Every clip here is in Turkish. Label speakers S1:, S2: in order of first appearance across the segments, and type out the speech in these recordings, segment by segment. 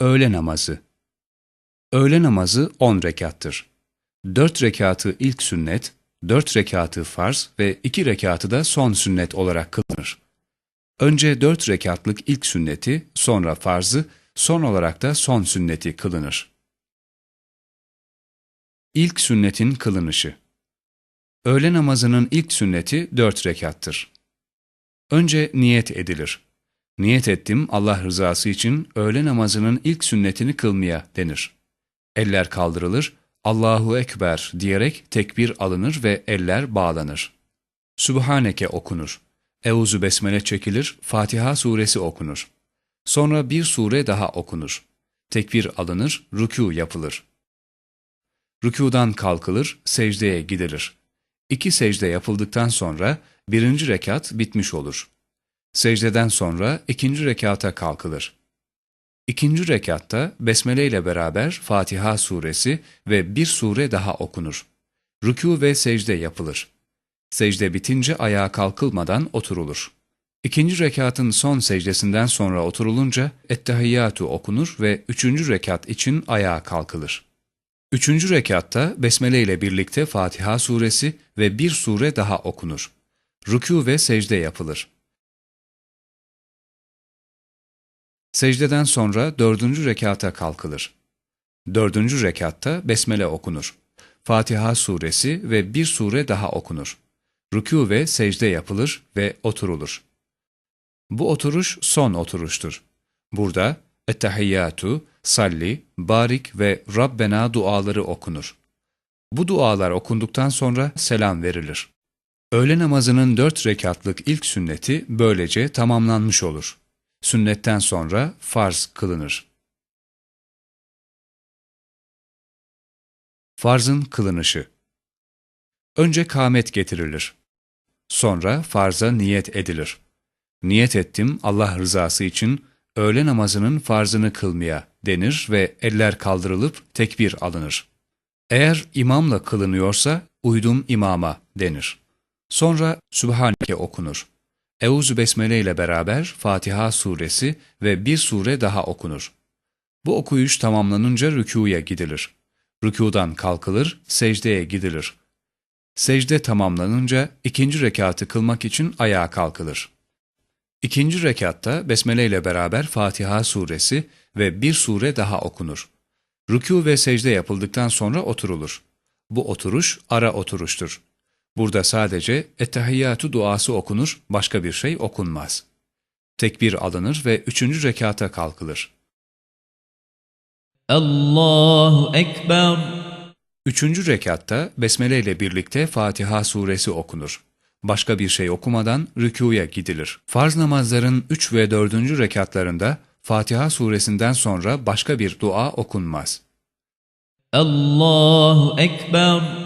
S1: Öğle namazı Öğle namazı 10 rekattır. 4 rekatı ilk sünnet, 4 rekatı farz ve 2 rekatı da son sünnet olarak kılınır. Önce 4 rekatlık ilk sünneti, sonra farzı, son olarak da son sünneti kılınır. İlk sünnetin kılınışı Öğle namazının ilk sünneti 4 rekattır. Önce niyet edilir. Niyet ettim Allah rızası için öğle namazının ilk sünnetini kılmaya denir. Eller kaldırılır, Allahu Ekber diyerek tekbir alınır ve eller bağlanır. Sübhaneke okunur. Euzu Besmele çekilir, Fatiha suresi okunur. Sonra bir sure daha okunur. Tekbir alınır, rükû yapılır. Rükûdan kalkılır, secdeye gidilir. İki secde yapıldıktan sonra birinci rekat bitmiş olur. Secdeden sonra ikinci rekata kalkılır. İkinci rekatta Besmele ile beraber Fatiha suresi ve bir sure daha okunur. Rükû ve secde yapılır. Secde bitince ayağa kalkılmadan oturulur. İkinci rekatın son secdesinden sonra oturulunca Ettehiyyatu okunur ve üçüncü rekat için ayağa kalkılır. Üçüncü rekatta Besmele ile birlikte Fatiha suresi ve bir sure daha okunur. Rükû ve secde yapılır. Secdeden sonra dördüncü rekata kalkılır. Dördüncü rekatta Besmele okunur. Fatiha suresi ve bir sure daha okunur. Rükû ve secde yapılır ve oturulur. Bu oturuş son oturuştur. Burada Ettehiyyatu, Salli, Barik ve Rabbena duaları okunur. Bu dualar okunduktan sonra selam verilir. Öğle namazının dört rekatlık ilk sünneti böylece tamamlanmış olur. Sünnetten sonra farz kılınır. Farzın kılınışı Önce kâmet getirilir. Sonra farza niyet edilir. Niyet ettim Allah rızası için öğle namazının farzını kılmaya denir ve eller kaldırılıp tekbir alınır. Eğer imamla kılınıyorsa uydum imama denir. Sonra Sübhaneke okunur. Euzu Besmele ile beraber Fatiha suresi ve bir sure daha okunur. Bu okuyuş tamamlanınca rükuya gidilir. Rükudan kalkılır, secdeye gidilir. Secde tamamlanınca ikinci rekatı kılmak için ayağa kalkılır. İkinci rekatta Besmele ile beraber Fatiha suresi ve bir sure daha okunur. Rükû ve secde yapıldıktan sonra oturulur. Bu oturuş ara oturuştur. Burada sadece ettehiyyatü duası okunur, başka bir şey okunmaz. Tekbir alınır ve üçüncü rekata kalkılır.
S2: Allahu Ekber
S1: Üçüncü rekatta Besmele ile birlikte Fatiha suresi okunur. Başka bir şey okumadan rükuya gidilir. Farz namazların 3 ve 4. rekatlarında Fatiha suresinden sonra başka bir dua okunmaz.
S2: Allahu Ekber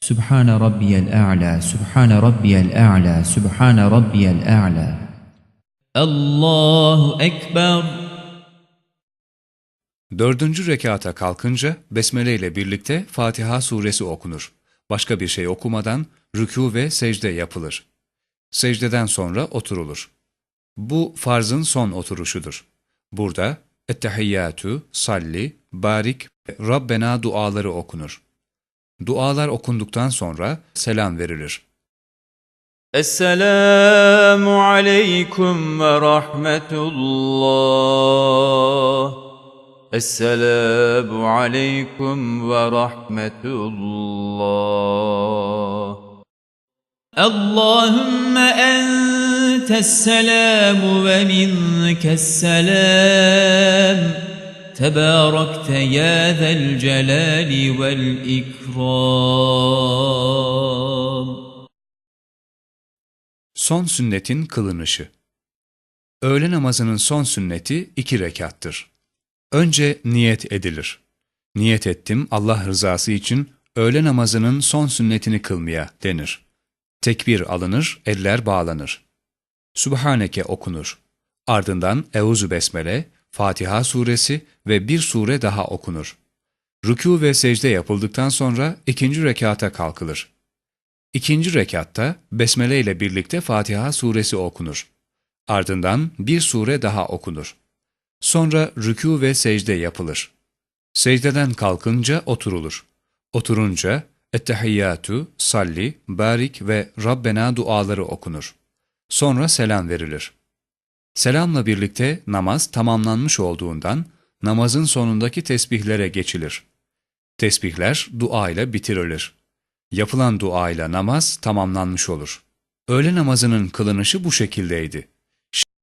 S2: Sübhane Rabbiyel A'la, Sübhane Rabbiyel A'la, Sübhane Rabbiyel A'la. Allahu Ekber.
S1: Dördüncü rekata kalkınca Besmele ile birlikte Fatiha suresi okunur. Başka bir şey okumadan rükû ve secde yapılır. Secdeden sonra oturulur. Bu farzın son oturuşudur. Burada ettehiyyatü, salli, barik, Rabbena duaları okunur. Dualar okunduktan sonra selam verilir.
S2: Esselamu aleykum ve rahmetullah. Esselamu aleykum ve rahmetullah. Allahümme entesselam ve minkesselam. Tebarekte ya zel celali vel ikram.
S1: Son sünnetin kılınışı Öğle namazının son sünneti iki rekattır. Önce niyet edilir. Niyet ettim Allah rızası için öğle namazının son sünnetini kılmaya denir. Tekbir alınır, eller bağlanır. Subhaneke okunur. Ardından Euzu Besmele, Fatiha suresi ve bir sure daha okunur. Rükû ve secde yapıldıktan sonra ikinci rekata kalkılır. İkinci rekatta Besmele ile birlikte Fatiha suresi okunur. Ardından bir sure daha okunur. Sonra rükû ve secde yapılır. Secdeden kalkınca oturulur. Oturunca Ettehiyyatu, Salli, Barik ve Rabbena duaları okunur. Sonra selam verilir. Selamla birlikte namaz tamamlanmış olduğundan namazın sonundaki tesbihlere geçilir. Tesbihler dua ile bitirilir. Yapılan dua ile namaz tamamlanmış olur. Öğle namazının kılınışı bu şekildeydi.